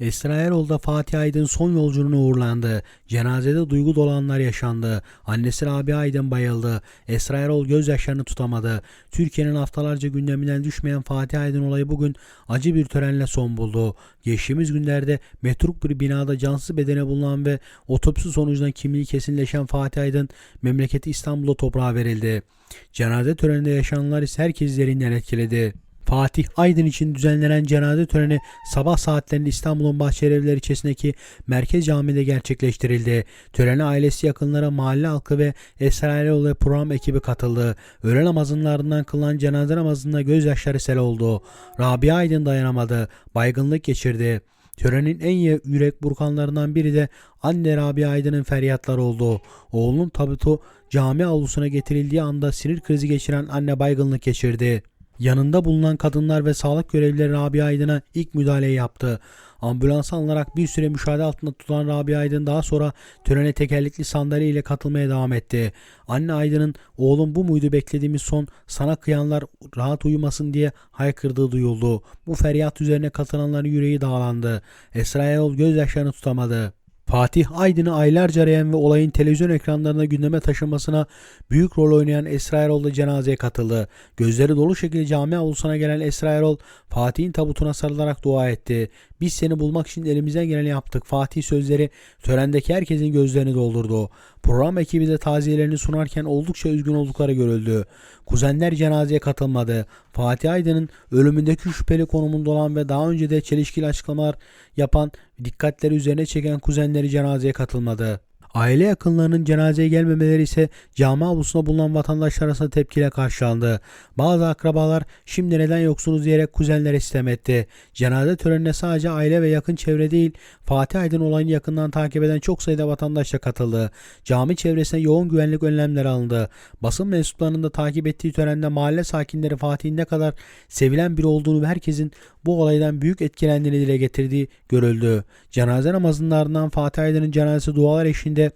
Esra Erol Fatih Aydın son yolculuğuna uğurlandı. Cenazede duygu dolu anlar yaşandı. Annesi Rabia Aydın bayıldı. Esra Erol gözyaşlarını tutamadı. Türkiye'nin haftalarca gündeminden düşmeyen Fatih Aydın olayı bugün acı bir törenle son buldu. Geçtiğimiz günlerde metruk bir binada cansız bedene bulunan ve otopsi sonucunda kimliği kesinleşen Fatih Aydın memleketi İstanbul'a toprağa verildi. Cenaze töreninde yaşananlar ise herkesi derinden etkiledi. Fatih Aydın için düzenlenen cenaze töreni sabah saatlerinde İstanbul'un Bahçelievler ilçesindeki Merkez Camii'de gerçekleştirildi. Törene ailesi yakınları, mahalle halkı ve Esra Erol ve program ekibi katıldı. Öğle namazının ardından kılınan cenaze namazında gözyaşları sel oldu. Rabia Aydın dayanamadı. Baygınlık geçirdi. Törenin en yürek burkanlarından biri de anne Rabia Aydın'ın feryatları oldu. Oğlunun tabutu cami avlusuna getirildiği anda sinir krizi geçiren anne baygınlık geçirdi. Yanında bulunan kadınlar ve sağlık görevlileri Rabia Aydın'a ilk müdahaleyi yaptı. Ambulansa alınarak bir süre müşahede altında tutulan Rabia Aydın daha sonra törene tekerlekli sandalye ile katılmaya devam etti. Anne Aydın'ın oğlum bu muydu beklediğimiz son sana kıyanlar rahat uyumasın diye haykırdığı duyuldu. Bu feryat üzerine katılanların yüreği dağlandı. Esra Erol gözyaşlarını tutamadı. Fatih Aydın'ı aylarca arayan ve olayın televizyon ekranlarına gündeme taşınmasına büyük rol oynayan Esra Erol da cenazeye katıldı. Gözleri dolu şekilde cami avlusuna gelen Esra Erol, Fatih'in tabutuna sarılarak dua etti. Biz seni bulmak için elimizden geleni yaptık. Fatih sözleri törendeki herkesin gözlerini doldurdu. Program ekibi de taziyelerini sunarken oldukça üzgün oldukları görüldü. Kuzenler cenazeye katılmadı. Fatih Aydın'ın ölümündeki şüpheli konumunda olan ve daha önce de çelişkili açıklamalar yapan dikkatleri üzerine çeken kuzenleri cenazeye katılmadı. Aile yakınlarının cenazeye gelmemeleri ise cami avlusunda bulunan vatandaşlar arasında tepkiyle karşılandı. Bazı akrabalar şimdi neden yoksunuz diyerek kuzenlere sitem etti. Cenaze törenine sadece aile ve yakın çevre değil Fatih Aydın olayını yakından takip eden çok sayıda vatandaş da katıldı. Cami çevresine yoğun güvenlik önlemleri alındı. Basın mensuplarının da takip ettiği törende mahalle sakinleri Fatih'in ne kadar sevilen biri olduğunu ve herkesin bu olaydan büyük etkilendiğini dile getirdiği görüldü. Cenaze namazının ardından Fatih Aydın'ın cenazesi dualar eşliğinde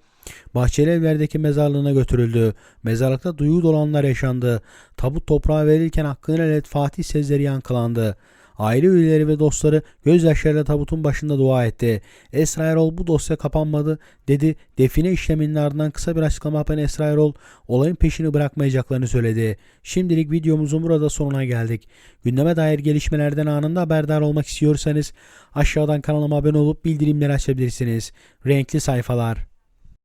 Bahçeli evlerdeki mezarlığına götürüldü. Mezarlıkta duygu dolanlar yaşandı. Tabut toprağa verilirken hakkını helal et Fatih sözleri yankılandı. Aile üyeleri ve dostları gözyaşlarıyla tabutun başında dua etti. Esra Erol bu dosya kapanmadı dedi. Define işleminin ardından kısa bir açıklama yapan Esra Erol olayın peşini bırakmayacaklarını söyledi. Şimdilik videomuzun burada sonuna geldik. Gündeme dair gelişmelerden anında haberdar olmak istiyorsanız aşağıdan kanalıma abone olup bildirimleri açabilirsiniz. Renkli sayfalar.